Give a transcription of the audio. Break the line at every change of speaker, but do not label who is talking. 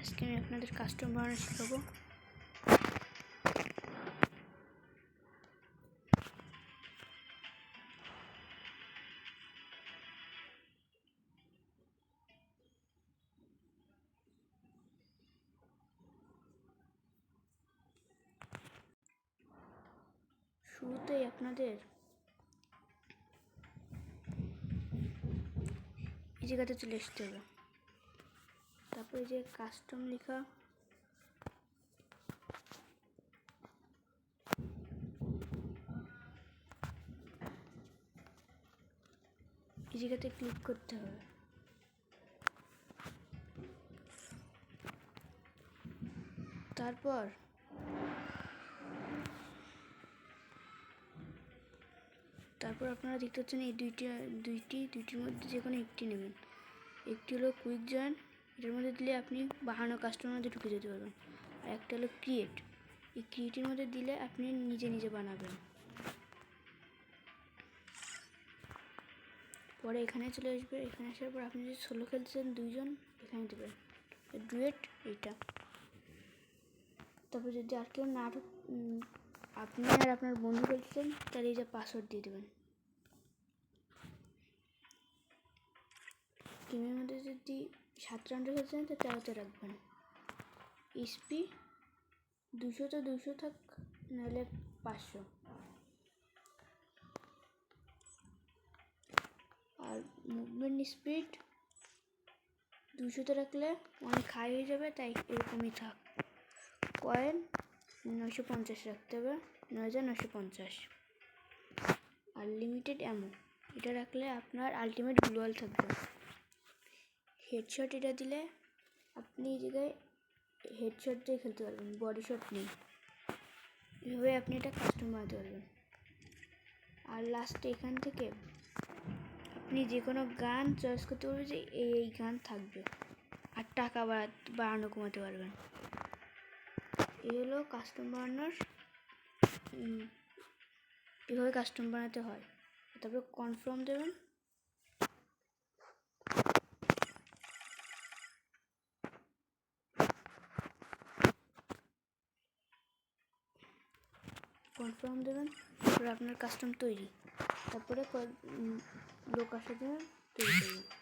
আজকে আমি আপনাদের কাস্টম বানানো শুরুতেই আপনাদের এই জায়গাতে চলে আসতে হবে। তারপরে যে কাস্টম লেখা। এই জায়গাতে ক্লিক করতে হবে। তারপর তারপর আপনারা দেখতে পাচ্ছেন এই দুইটি দুইটি, দুইটির মধ্যে যে কোনো একটি নেবেন। একটি হলো কুইক জয়েন এটার মধ্যে দিলে আপনি বাহানো কাস্টমার মধ্যে ঢুকে যেতে পারবেন। আর একটা হলো ক্রিয়েট এই ক্রিয়েটের মধ্যে দিলে আপনি নিজে নিজে বানাবেন। পরে এখানে চলে আসবে। এখানে আসার পর আপনি যদি সোলো খেলছেন দুইজন, এখানে দেবেন। ডুয়েট এইটা। তারপর যদি আর কেউ না আপনি আর আপনার বন্ধু খেলছেন তাহলে এই যে পাসওয়ার্ড দিয়ে দেবেন। গেমের মধ্যে যদি সাত রাউন্ডে খেলছেন তো তেরোতে রাখবেন ইসপি দুশো তো দুশো থাক, নাহলে পাঁচশো। আর মুভমেন্ট স্পিড দুশোতে রাখলে অনেক হাই হয়ে যাবে, তাই এরকমই থাক। কয়েন নশো পঞ্চাশ রাখতে হবে, নয় হাজার নশো পঞ্চাশ। আর লিমিটেড অ্যামো এটা রাখলে আপনার আলটিমেট গ্লোয়াল থাকবে। হেডশট এটা দিলে আপনি এই জায়গায় হেডশট দিয়ে খেলতে পারবেন বডি শট নেই। এভাবে আপনি এটা কাস্টম বানাতে পারবেন। আর লাস্টে এখান থেকে আপনি যে কোনো গান চয়েস করতে পারবেন যে এই এই গান থাকবে আর টাকা বাড়া, বাড়ানো কমাতে পারবেন। এই হলো কাস্টম বানানোর এভাবে কাস্টম বানাতে হয়। তারপরে কনফার্ম দেবেন। কনফার্ম দেবেন তারপরে আপনার কাস্টম তৈরি। তারপরে লোক আসা দেবেন তৈরি করবেন।